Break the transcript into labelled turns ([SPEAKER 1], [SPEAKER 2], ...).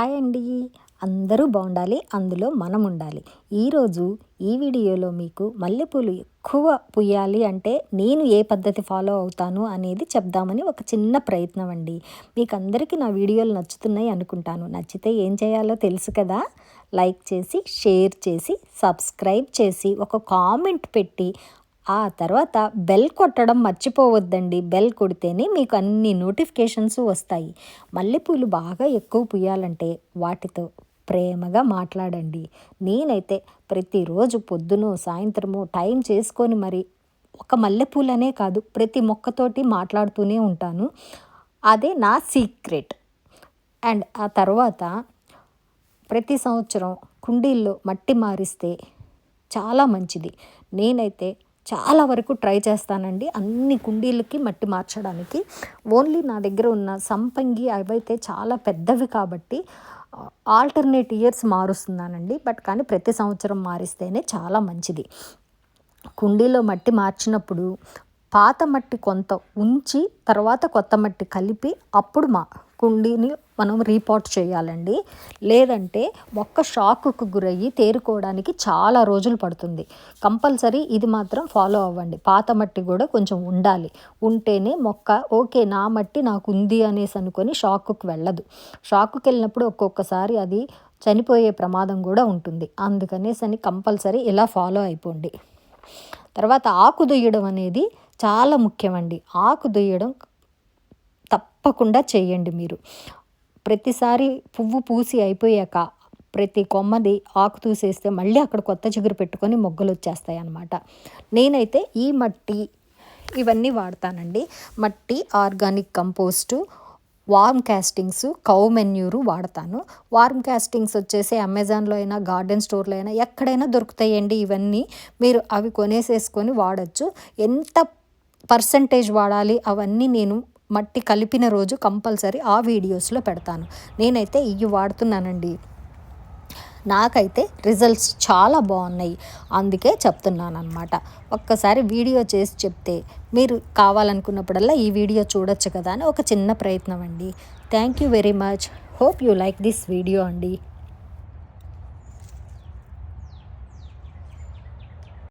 [SPEAKER 1] Hi అండి అందరూ బాగుండాలి అందులో మనం ఉండాలి. ఈరోజు ఈ వీడియోలో మీకు మల్లెపూలు ఎక్కువ పుయ్యాలి అంటే నేను ఏ పద్ధతి ఫాలో అవుతాను అనేది చెప్దామని ఒక చిన్న ప్రయత్నం అండి మీకు అందరికీ నా వీడియోలు నచ్చుతున్నాయి అనుకుంటాను. నచ్చితే ఏం చేయాలో తెలుసు కదా? లైక్ చేసి షేర్ చేసి సబ్స్క్రైబ్ చేసి ఒక కామెంట్ పెట్టి ఆ తర్వాత బెల్ కొట్టడం మర్చిపోవద్దండి. బెల్ కొడితేనే మీకు అన్ని నోటిఫికేషన్స్ వస్తాయి. మల్లెపూలు బాగా ఎక్కువ పుయ్యాలంటే వాటితో ప్రేమగా మాట్లాడండి. నేనైతే ప్రతిరోజు పొద్దును సాయంత్రము టైం చేసుకొని మరి ఒక మల్లెపూలనే కాదు ప్రతి మొక్కతోటి మాట్లాడుతూనే ఉంటాను. అదే నా సీక్రెట్. అండ్ ఆ తర్వాత ప్రతి సంవత్సరం కుండీల్లో మట్టి మారిస్తే చాలా మంచిది. నేనైతే చాలా వరకు ట్రై చేస్తానండి. అన్ని కుండీలకి మట్టి మార్చడానికి. ఓన్లీ నా దగ్గర ఉన్న సంపంగి అవైతే చాలా పెద్దవి కాబట్టి ఆల్టర్నేట్ ఇయర్స్ మారుస్తున్నానండి. బట్ కానీ ప్రతి సంవత్సరం మారిస్తేనే చాలా మంచిది. కుండీలో మట్టి మార్చినప్పుడు పాత మట్టి కొంత ఉంచి తర్వాత కొత్త మట్టి కలిపి అప్పుడు మా కుండీని మనం రీపాట్ చేయాలండి. లేదంటే మొక్క షాక్కు గురయ్యి తేరుకోవడానికి చాలా రోజులు పడుతుంది. కంపల్సరీ ఇది మాత్రం ఫాలో అవ్వండి. పాత మట్టి కూడా కొంచెం ఉండాలి. ఉంటేనే మొక్క ఓకే నా మట్టి నాకు ఉంది అనేసి అనుకొని షాక్కు వెళ్ళదు. షాక్కు వెళ్ళినప్పుడు ఒక్కొక్కసారి అది చనిపోయే ప్రమాదం కూడా ఉంటుంది. అందుకనేసి అని కంపల్సరీ ఇలా ఫాలో అయిపోండి. తర్వాత ఆకు దుయ్యడం అనేది చాలా ముఖ్యమండి. ఆకు దుయ్యడం తప్పకుండా చేయండి మీరు. ప్రతిసారి పువ్వు పూసి అయిపోయాక ప్రతి కొమ్మది ఆకు తూసేస్తే మళ్ళీ అక్కడ కొత్త చిగురు పెట్టుకొని మొగ్గలు వచ్చేస్తాయి అన్నమాట. నేనైతే ఈ మట్టి ఇవన్నీ వాడతానండి. మట్టి organic compost worm castings cow manure వాడతాను. వార్మ్ క్యాస్టింగ్స్ వచ్చేసి అమెజాన్లో అయినా గార్డెన్ స్టోర్లో అయినా ఎక్కడైనా దొరుకుతాయండి ఇవన్నీ. మీరు అవి కొనేసేసుకొని వాడచ్చు. ఎంత పర్సంటేజ్ వాడాలి అవన్నీ నేను మట్టి కలిపిన రోజు కంపల్సరీ ఆ వీడియోస్లో పెడతాను. నేనైతే ఇవి వాడుతున్నానండి. నాకైతే రిజల్ట్స్ చాలా బాగున్నాయి. అందుకే చెప్తున్నాను అనమాట ఒక్కసారి వీడియో చేసి చెప్తే మీరు కావాలనుకున్నప్పుడల్లా ఈ వీడియో చూడొచ్చు కదా అని ఒక చిన్న ప్రయత్నం అండి. Thank you very much. Hope you like this video అండి.